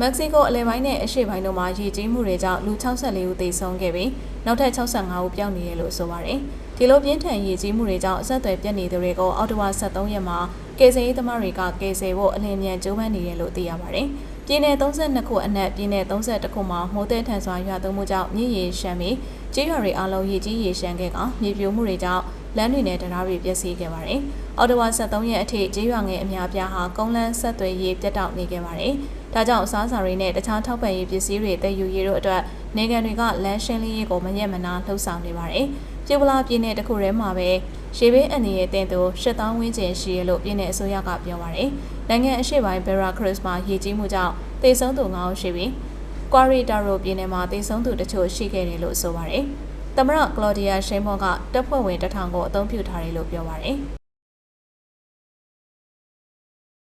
မက္ကဆီကိုအလဲပိုင်းနဲ့အရှေ့ပိုင်းတို့မှာရေကြီးမှုတွေကြောင့်လူ64ဦးသေဆုံးခဲ့ပြီးနောက်ထပ်65ဦးပျောက်နေတယ်လို့ဆိုပါတယ်။ဒီလိုပြင်းထန်ရေကြီးမှုတွေကြောင့်အဆက်အသွယ်ပြတ်နေသူတွေကိုအော်တိုဝါ73ရက်မှာကယ်ဆယ်ရေးသမားတွေကကယ်ဆယ်ဖို့အလင်းမြန်ကြိုးပမ်းနေတယ်လို့သိရပါတယ်။ပြည်내32ခုအနက်ပြည်내31ခုမှာမိုးတဲ့ထန်စွာရွာသွန်းမှုကြောင့်မြစ်ရေရှမ်းပြီးကျေးရွာတွေအလုံးရေကြီးရေရှမ်းခဲ့ကမြေပြိုမှုတွေကြောင့်လမ်းတွေနဲ့တရားတွေပျက်စီးခဲ့ပါတယ်။အော်တိုဝါ73ရက်အထိကျေးရွာငယ်အများပြားဟာကုန်းလန်းဆက်သွယ်ရေးပြတ်တောက်နေခဲ့ပါတယ်။ ဒါကြောင့်အစားအစာတွေနဲ့တခြားထောက်ပံ့ရေးပစ္စည်းတွေတည်ယူရေးတို့အတွက်နေကန်တွေကလမ်းရှင်းလင်းရေးကိုမရက်မနာလှုပ်ဆောင်နေပါတယ်။ပြည်ပလာပြည်နယ်တစ်ခုထဲမှာပဲရှေးဘေးအန်ဒီရဲ့တင်သူ8000ဝန်းကျင်ရှိရလို့ပြည်နယ်အစိုးရကပြောပါတယ်။နိုင်ငံအရှေ့ပိုင်းဘယ်ရာခရစ်မှာရေကြီးမှုကြောင့်သေဆုံးသူ9ဦးရှိပြီးကွာရီတာရိုပြည်နယ်မှာသေဆုံးသူတချို့ရှိခဲ့တယ်လို့ဆိုပါတယ်။သမရကလော်ဒီယာရှိန်ဘော့ကတပ်ဖွဲ့ဝင်တထောင်ကိုအသုံးပြုထားတယ်လို့ပြောပါတယ်။